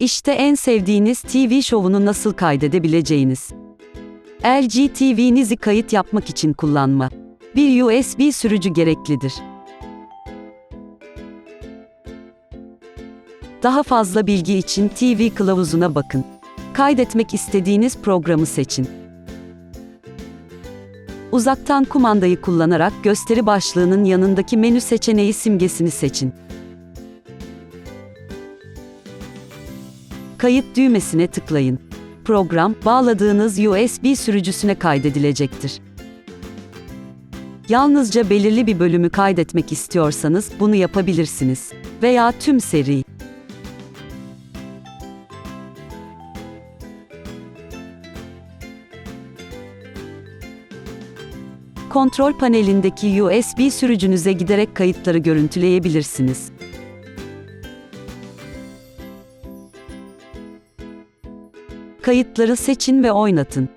İşte en sevdiğiniz TV şovunu nasıl kaydedebileceğiniz. LG TV'nizi kayıt yapmak için kullanma. Bir USB sürücü gereklidir. Daha fazla bilgi için TV kılavuzuna bakın. Kaydetmek istediğiniz programı seçin. Uzaktan kumandayı kullanarak gösteri başlığının yanındaki menü seçeneği simgesini seçin. Kayıt düğmesine tıklayın. Program, bağladığınız USB sürücüsüne kaydedilecektir. Yalnızca belirli bir bölümü kaydetmek istiyorsanız bunu yapabilirsiniz. Veya tüm seri. Kontrol panelindeki USB sürücünüze giderek kayıtları görüntüleyebilirsiniz. Kayıtları seçin ve oynatın.